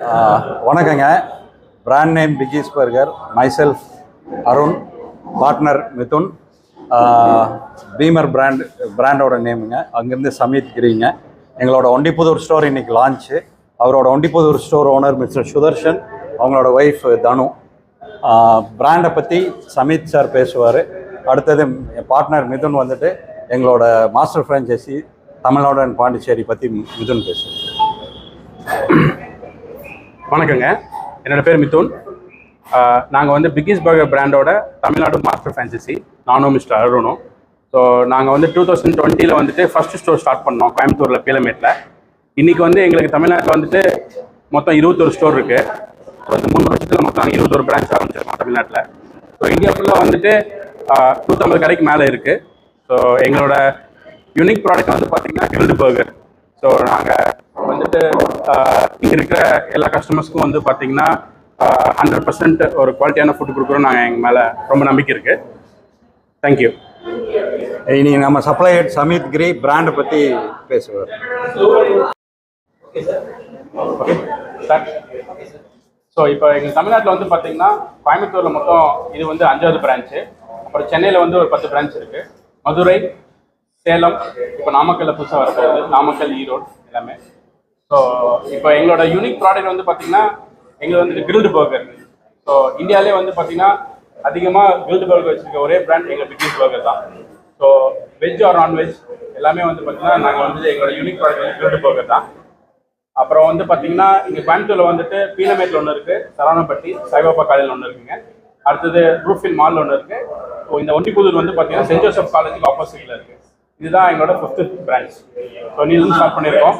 வணக்கங்க. Brand name Biggies burger myself Arun partner Mithun பீமர் brand பிராண்டோட நேமுங்க அங்கேருந்து சமீத் கிரிங்க எங்களோட ஒண்டிப்புதூர் ஸ்டோர் இன்றைக்கி லான்ச்சு அவரோட Ondipudur store owner mister Sudharshan அவங்களோட ஒய்ஃப் தனு பிராண்டை பற்றி சமீத் சார் பேசுவார். அடுத்தது என் பார்ட்னர் மிதுன் வந்துட்டு எங்களோட master franchisee Tamil Nadu and Pondicherry பற்றி மிதுன் பேசுவார். வணக்கங்க. என்னோட பேர் மிதுன். நாங்கள் வந்து பிக்கிஸ் பர்கர் பிராண்டோட தமிழ்நாடு மாஸ்டர் ஃப்ரான்ச்சைசி நானும் மிஸ்டர் அருணும். ஸோ நாங்கள் வந்து டூ தௌசண்ட் டுவெண்ட்டியில் வந்துட்டு ஃபர்ஸ்ட் ஸ்டோர் ஸ்டார்ட் பண்ணோம் கோயம்புத்தூரில் பீலமேட்டில் இன்றைக்கி வந்து எங்களுக்கு தமிழ்நாட்டில் வந்துட்டு மொத்தம் இருபத்தொரு ஸ்டோர் இருக்குது ஸோ இந்த மூணு வருஷத்தில் மொத்தம் இருபத்தொரு பிரான்ச் ஆரம்பிச்சிருக்கோம் தமிழ்நாட்டில். ஸோ இந்தியா ஃபுல்லாக வந்துட்டு நூற்றம்பது கடைக்கு மேலே இருக்குது ஸோ எங்களோட யூனிக் ப்ராடக்ட் வந்து பார்த்தீங்கன்னா கில்டு பர்கர் ஸோ நாங்கள் வந்துட்டு இங்கே இருக்கிற எல்லா கஸ்டமர்ஸ்க்கும் வந்து பார்த்தீங்கன்னா ஹண்ட்ரட் பர்சன்ட் ஒரு குவாலிட்டியான ஃபுட் கொடுக்குறோம் நாங்கள் எங்கள் மேலே ரொம்ப நம்பிக்கை இருக்குது தேங்க்யூ இனி நம்ம சப்ளையர் சமீத் கிரி பிராண்டை பற்றி பேசுவார். ஓகே சார் ஸோ இப்போ எங்கள் தமிழ்நாட்டில் வந்து பார்த்தீங்கன்னா கோயம்புத்தூரில் மொத்தம் இது வந்து அஞ்சாவது பிரான்ச்சு அப்புறம் சென்னையில் வந்து ஒரு பத்து பிரான்ச் இருக்குது மதுரை சேலம் இப்போ நாமக்கல்ல புதுசாக வரப்போகுது. நாமக்கல் ஈரோடு எல்லாமே. ஸோ இப்போ எங்களோட யூனிக் ப்ராடக்ட் வந்து பார்த்தீங்கன்னா எங்களுக்கு வந்து கிரில்டு பர்கர் ஸோ இந்தியாவிலே வந்து பார்த்தீங்கன்னா அதிகமாக கிரில்டு பர்கர் வச்சுருக்க ஒரே பிராண்ட் எங்கள் பிக்னிக் பர்கர் தான். ஸோ வெஜ் ஆர் நான்வெஜ் எல்லாமே வந்து பார்த்தீங்கன்னா நாங்கள் வந்து எங்களோட யூனிக் ப்ராடக்ட் வந்து கிரில்டு பர்கர் தான். அப்புறம் வந்து பார்த்தீங்கன்னா இங்கே கோயம்புத்தூரில் வந்துட்டு பீனமேட்டில் ஒன்று இருக்குது சரவணப்பட்டி சாய்பாபா காலேஜில் ஒன்று இருக்குங்க. அடுத்தது ரூஃபில் மாலில் ஒன்று இருக்குது ஸோ இந்த ஒண்டிபுதூர் வந்து பார்த்தீங்கன்னா சென்ட் ஜோசப் காலேஜுக்கு ஆப்போசிட்டில் இருக்குது இதுதான் எங்களோட ஃபிஃப்த் பிரான்ச் ஸோ நீ ஸ்டார்ட் பண்ணியிருக்கோம்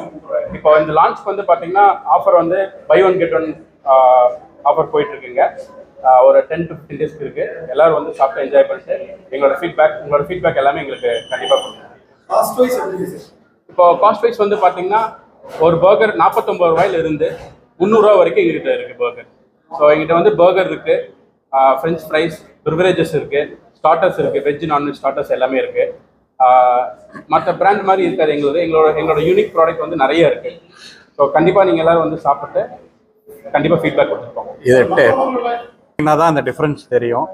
இப்போ இந்த லான்ச்க்கு வந்து பார்த்தீங்கன்னா ஆஃபர் வந்து buy one get one offer போயிட்டு இருக்குங்க ஆஹ் ஒரு டென் டு ஃபிஃப்டின் டேஸ்க்கு இருக்கு. எல்லாரும் வந்து சாப்பிட்டு என்ஜாய் பண்ணிட்டு எங்களோட ஃபீட்பேக் உங்களோட ஃபீட்பேக் எல்லாமே எங்களுக்கு கண்டிப்பாக கொடுங்க. இப்போ காஸ்ட் வைஸ் வந்து பார்த்தீங்கன்னா ஒரு பர்கர் நாற்பத்தொம்பது ரூபாயில இருந்து முந்நூறுரூவா வரைக்கும் எங்ககிட்ட இருக்கு பர்கர் ஸோ எங்கிட்ட வந்து பர்கர் இருக்கு ஃப்ரெஞ்ச் ஃப்ரைஸ் ப்ரிவரேஜஸ் இருக்கு ஸ்டார்டர்ஸ் இருக்கு வெஜ் நான்வெஜ் ஸ்டார்டர்ஸ் எல்லாமே இருக்கு. மற்ற பிராண்ட் மாதிரி இருக்காது. எங்களது எங்களோட எங்களோட யூனிக் ப்ராடக்ட் வந்து நிறைய இருக்கு. ஸோ கண்டிப்பாக நீங்கள் எல்லாரும் வந்து சாப்பிட்டு கண்டிப்பாக ஃபீட்பேக் கொடுத்துருக்கோம். இது தான் அந்த டிஃப்ரென்ஸ் தெரியும்.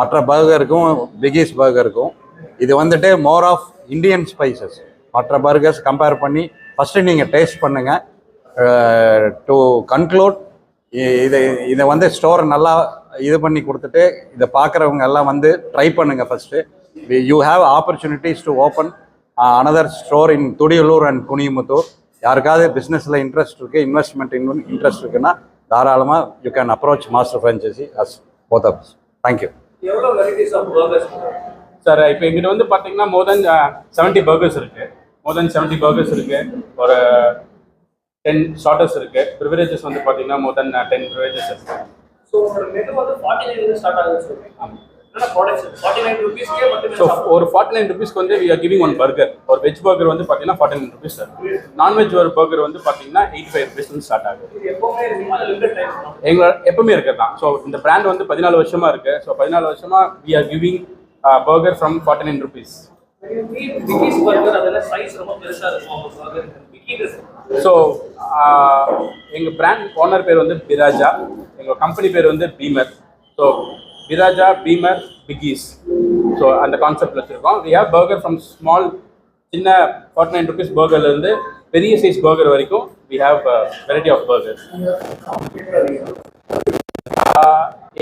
மற்ற பர்கருக்கும் பிகிஸ் பர்கருக்கும் இது வந்துட்டு மோர் ஆஃப் இந்தியன் ஸ்பைசஸ் மற்ற பர்கர்ஸ் கம்பேர் பண்ணி ஃபஸ்ட்டு நீங்கள் டேஸ்ட் பண்ணுங்கள் டு கன்க்ளூட் இதை இதை வந்து ஸ்டோர் நல்லா இது பண்ணி கொடுத்துட்டு இதை பார்க்குறவங்க எல்லாம் வந்து ட்ரை பண்ணுங்கள் first you have opportunities to open another store in Thudiyalur and Kunimuthur யாருக்காவது பிஸ்னஸில் இன்ட்ரெஸ்ட் இருக்குது இன்வெஸ்ட்மெண்ட் இன்ட்ரெஸ்ட் இருக்குன்னா தாராளமாக you can approach master franchisee as both of thank you sir இப்போ எங்கிட்ட வந்து பார்த்தீங்கன்னா மோர் தென் செவன்ட்டி பர்கர்ஸ் இருக்கு. மோர் தென் செவன்ட்டி பர்கர்ஸ் இருக்கு. ஒரு டென் ஸ்டார்டர்ஸ் இருக்கு. ப்ரிவரேஜஸ் வந்து பார்த்தீங்கன்னா மோர் தென் டென் ப்ரிவரேஜஸ் இருக்கு. ஸோ மெனு வந்து ஃபார்ட்டி ஸ்டார்ட் ஆகுதுன்னு சொல்றீங்க. என்னென்ன ஸோ ஒரு ஃபார்ட்டி நைன் ருபீஸ்க்கு வந்து we are giving one burger ஒரு வெஜ் பர்கர் வந்து பார்த்தீங்கன்னா forty nine rupees sir nonveg ஒரு பர்கர் வந்து பார்த்தீங்கன்னா எயிட் ஃபைவ் ருபீஸ் வந்து ஸ்டார்ட் ஆகுது. எங்களோட எப்பவுமே இருக்கிறது தான். ஸோ இந்த பிராண்ட் வந்து பதினாலு வருஷமா இருக்கு. ஸோ பதினாலு வருஷமா we are giving burger from forty nine rupees so எங்கள் பிராண்ட் ஓனர் பேர் வந்து பிராஜா. எங்கள் கம்பெனி பேர் வந்து பீமர். ஸோ விராஜா பீமர் பிகீஸ் ஸோ அந்த கான்செப்ட் வச்சுருக்கோம். We have burger from small சின்ன ஃபார்ட்டி நைன் ருபீஸ் பர்கர்லேருந்து பெரிய சைஸ் பர்கர் வரைக்கும் we have variety of burger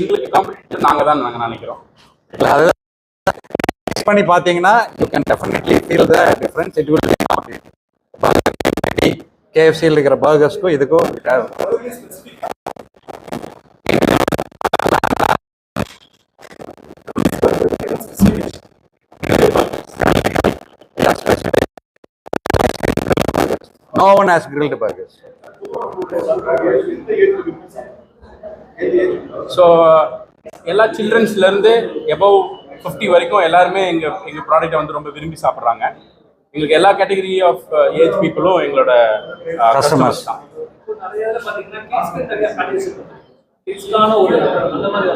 எங்களுக்கு காம்படிட்டர் நாங்கள் தான் நாங்கள் நினைக்கிறோம். பண்ணி பார்த்தீங்கன்னா you can definitely feel the difference it will கேஎஃப்சியில் இருக்கிற பர்கர்ஸ்க்கும் இதுக்கும் No one has grilled burgers. So எல்லா சில்ட்ரன்ஸ்லேருந்து எபவ் ஃபிஃப்டி வரைக்கும் எல்லாருமே எங்கள் எங்கள் ப்ராடக்ட்டை வந்து ரொம்ப விரும்பி சாப்பிட்றாங்க எங்களுக்கு எல்லா கேட்டகரி ஆஃப் ஏஜ் பீப்புளும் எங்களோட. கஸ்டமர்ஸ் தான் அந்த மாதிரி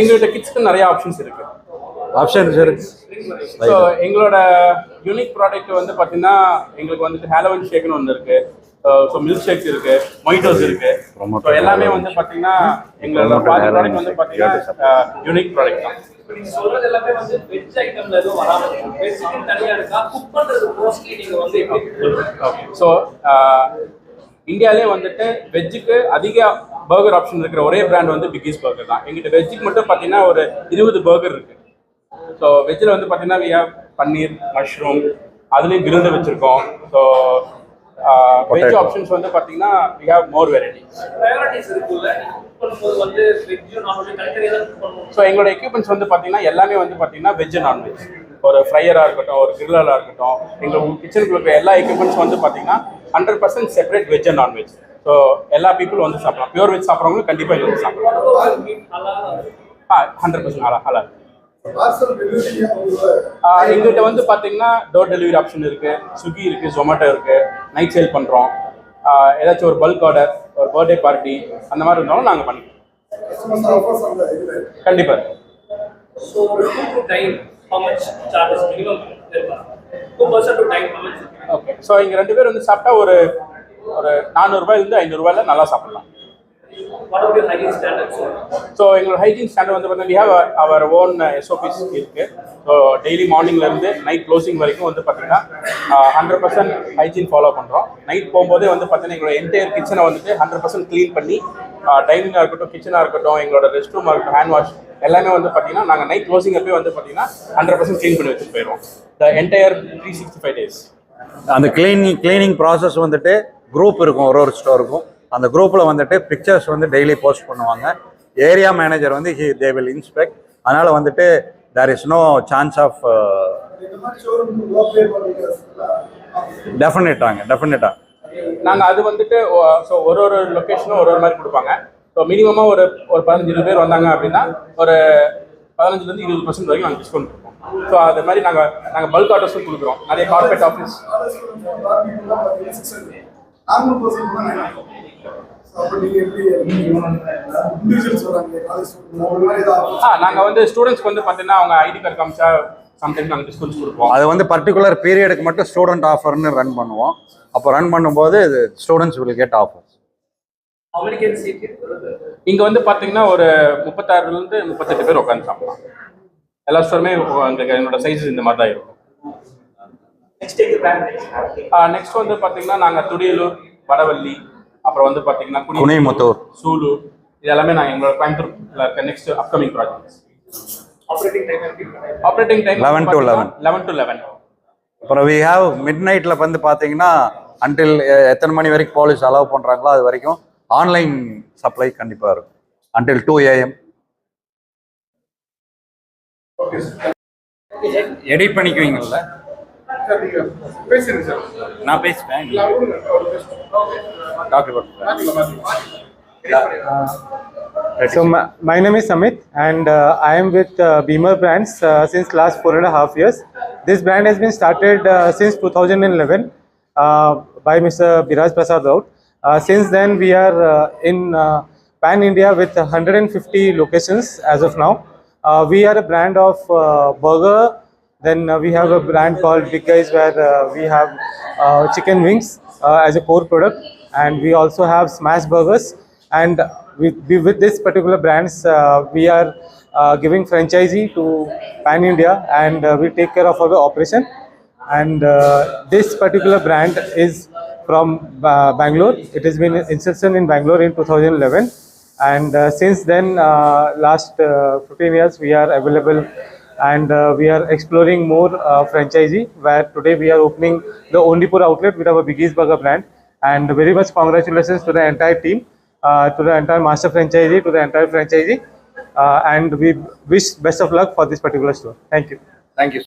எங்கள்கிட்ட கிட்ஸ்க்கு நிறைய ஆப்ஷன்ஸ் இருக்கு ஆப்ஷன்ஸ் இருக்கு. ஸோ எங்களோட யூனிக் ப்ராடக்ட் வந்து பார்த்தீங்கன்னா எங்களுக்கு வந்துட்டு ஹேலோவன் ஷேக்னு ஒன்று இருக்கு. ஸோ மில்க் ஷேக் இருக்கு மொய்டோஸ் இருக்கு. ஸோ எல்லாமே வந்து பார்த்தீங்கன்னா எங்களோட பாதி ப்ராடக்ட் வந்து பார்த்தீங்கன்னா யூனிக் ப்ராடக்ட் தான். இப்போ நீங்க சொல்றது எல்லாமே வந்து வெஜ் ஐட்டம்ல எதுவும் வராம வெஜ்ஜுக்கு தனியா இருக்கா? குக் பண்றது மோஸ்ட்லி நீங்க வந்து எப்படி ஓகே ஸோ இந்தியாவிலே வந்துட்டு வெஜ்ஜுக்கு அதிக பர்கர் ஆப்ஷன் இருக்கிற ஒரே பிராண்ட் வந்து பிக்கிஸ் பர்கர் தான். எங்கிட்ட வெஜ்ஜுக்கு மட்டும் பார்த்தீங்கன்னா ஒரு இருபது பர்கர் இருக்கு. ஸோ வெஜ்ஜில் வந்து பார்த்தீங்கன்னா have பன்னீர் மஷ்ரூம் அதுலேயும் விருந்து வச்சுருக்கோம். So veg. ஆப்ஷன்ஸ் வந்து பார்த்தீங்கன்னா we have more varieties so எங்களோட எக்யூப்மெண்ட்ஸ் வந்து பார்த்தீங்கன்னா எல்லாமே வந்து பார்த்தீங்கன்னா வெஜ் நான்வெஜ் ஒரு ஃப்ரையராக இருக்கட்டும் ஒரு கிரில்லராக இருக்கட்டும் எங்கள் கிச்சனுக்குள்ள இருக்க எல்லா எக்யூப்மெண்ட்ஸ் வந்து பார்த்தீங்கன்னா hundred percent separate veg and non veg so எல்லா பீப்புள் வந்து சாப்பிடலாம். பியூர் வெஜ் சாப்பிட்றவங்களும் கண்டிப்பாக இது வந்து சாப்பிடலாம். ஆ ஹண்ட்ரட் பர்சன்ட் டெலிவரி ஆஹ் எங்ககிட்ட வந்து பார்த்தீங்கன்னா டோர் டெலிவரி ஆப்ஷன் இருக்கு. ஸ்விக்கி இருக்கு ஜொமேட்டோ இருக்கு. நைட் சேல் பண்ணுறோம் ஏதாச்சும் ஒரு பல்க் ஆர்டர் ஒரு பர்த்டே பார்ட்டி அந்த மாதிரி இருந்தாலும் நாங்கள் பண்ணிக்கிறோம். கண்டிப்பாக ஓகே ஸோ இங்கே ரெண்டு பேர் வந்து சாப்பிட்டா ஒரு ஒரு நானூறுரூபாயிலேருந்து ஐநூறுரூவாயில் நல்லா சாப்பிடலாம். What are your hygiene standards so எங்களோட ஹைஜீன் ஸ்டாண்டர்ட் வந்து பார்த்தீங்கன்னா we have our own SOPs இருக்கு. ஸோ டெய்லி மார்னிங்லேருந்து நைட் க்ளோசிங் வரைக்கும் வந்து பார்த்தீங்கன்னா ஹண்ட்ரட் பர்சன்ட் ஹைஜீன் ஃபாலோ பண்ணுறோம் நைட் போகும்போதே வந்து பார்த்தீங்கன்னா எங்களோட என்டையர் கிச்சனை வந்துட்டு ஹண்ட்ரட் பர்சன்ட் க்ளீன் பண்ணி டைனிங்காக இருக்கட்டும் கிச்சனாக இருக்கட்டும் எங்களோட ரெஸ்ட் ரூமாக இருக்கட்டும் ஹேண்ட் வாஷ் எல்லாமே வந்து பார்த்தீங்கன்னா நாங்கள் நைட் க்ளோசிங் அப்பவே வந்து பார்த்தீங்கன்னா ஹண்ட்ரட் பர்சன்ட் க்ளீன் பண்ணி வச்சுட்டு போயிடுவோம். The entire three sixty five days அந்த கிளீனிங் கிளீனிங் ப்ராசஸ் வந்துட்டு குரூப் இருக்கும் ஒரு ஒரு ஸ்டோருக்கும் அந்த குரூப்பில் வந்துட்டு பிக்சர்ஸ் வந்து டெய்லி போஸ்ட் பண்ணுவாங்க. ஏரியா மேனேஜர் வந்து ஹி தே வில் இன்ஸ்பெக்ட் அதனால் வந்துட்டு there is no chance of showroom டெஃபினட்டாங்க டெஃபினட்டாக நாங்கள் அது வந்துட்டு ஸோ ஒரு ஒரு லொக்கேஷனும் ஒரு ஒரு மாதிரி கொடுப்பாங்க. ஸோ மினிமமாக ஒரு ஒரு பதினஞ்சு இருபது பேர் வந்தாங்க அப்படின்னா ஒரு பதினஞ்சுலேருந்து இருபது பர்சன்ட் வரைக்கும் நாங்கள் டிஸ்கவுண்ட் கொடுப்போம். ஸோ அது மாதிரி நாங்கள் நாங்கள் பல்க் ஆர்டர்ஸும் கொடுக்குறோம். நிறைய கார்பரேட் ஆஃபீஸ் நார்மல் பர்சன் கூட அப்போ எப்படி காலேஜ் மாதிரி ஏதாவது நாங்கள் வந்து ஸ்டூடெண்ட்ஸ்க்கு வந்து பார்த்தீங்கன்னா அவங்க ஐடி கார்டு காமிச்சா சம்டைம்ஸ் நாங்கள் டிஸ்கவுண்ட்ஸ் கொடுப்போம். அது வந்து பர்டிகுலர் பீரியடுக்கு மட்டும் ஸ்டூடெண்ட் ஆஃபர்னு ரன் பண்ணுவோம். அப்போ ரன் பண்ணும்போது ஸ்டூடெண்ட்ஸ் வில் கெட் ஆஃபர்ஸ் இங்கே வந்து பார்த்தீங்கன்னா ஒரு முப்பத்தாறுலேருந்து முப்பத்தெட்டு பேர் உட்காந்து சாப்பிடலாம். எல்லா ஸ்டோருமே எங்களுக்கு என்னோட சைஸஸ் இந்த மாதிரி தான் இருக்கும். நெக்ஸ்ட் வந்து பார்த்தீங்கன்னா நாங்கள் துடியலூர் வடவள்ளி அப்புறம் வந்து பார்த்தீங்கன்னா குனிமுத்தூர். சூலூர் இது எல்லாமே நாங்கள் எங்களோட கோயம்புத்தூர்ல இருக்க next upcoming projects? Operating time 11 to 11. Eleven to eleven அப்புறம் வி ஹாவ் மிட் நைட்டில் வந்து பார்த்தீங்கன்னா அன்டில் எத்தனை மணி வரைக்கும் போலீஸ் அலோவ் பண்ணுறாங்களோ அது வரைக்கும் ஆன்லைன் சப்ளை கண்டிப்பாக இருக்கும். Until two AM edit sir நான் பேசுவேன் doctor So my, my name is Amit and uh, I am with uh, Beamer Brands uh, since last four and a half years. This brand has been started uh, since 2011 uh, by Mr. Biraj Prasad Raut. Uh, since then we are uh, in uh, pan India with 150 locations as of now. Uh, we are a brand of uh, burger. then uh, we have a brand called Big Guys where uh, we have uh, chicken wings uh, as a core product, and we also have smash burgers. And we, with this particular brands uh, we are uh, giving franchisee to pan india. And uh, we take care of our operation. And uh, this particular brand is from uh, bangalore. It has been insertion in bangalore in 2011 and uh, since then uh, last uh, 15 years we are available and uh, we are exploring more uh, franchisee where today we are opening the Ondipur outlet with our Biggie's Burger brand and very much congratulations to the entire team, uh, to the entire master franchisee, to the entire franchisee uh, and we wish best of luck for this particular store. Thank you. Thank you.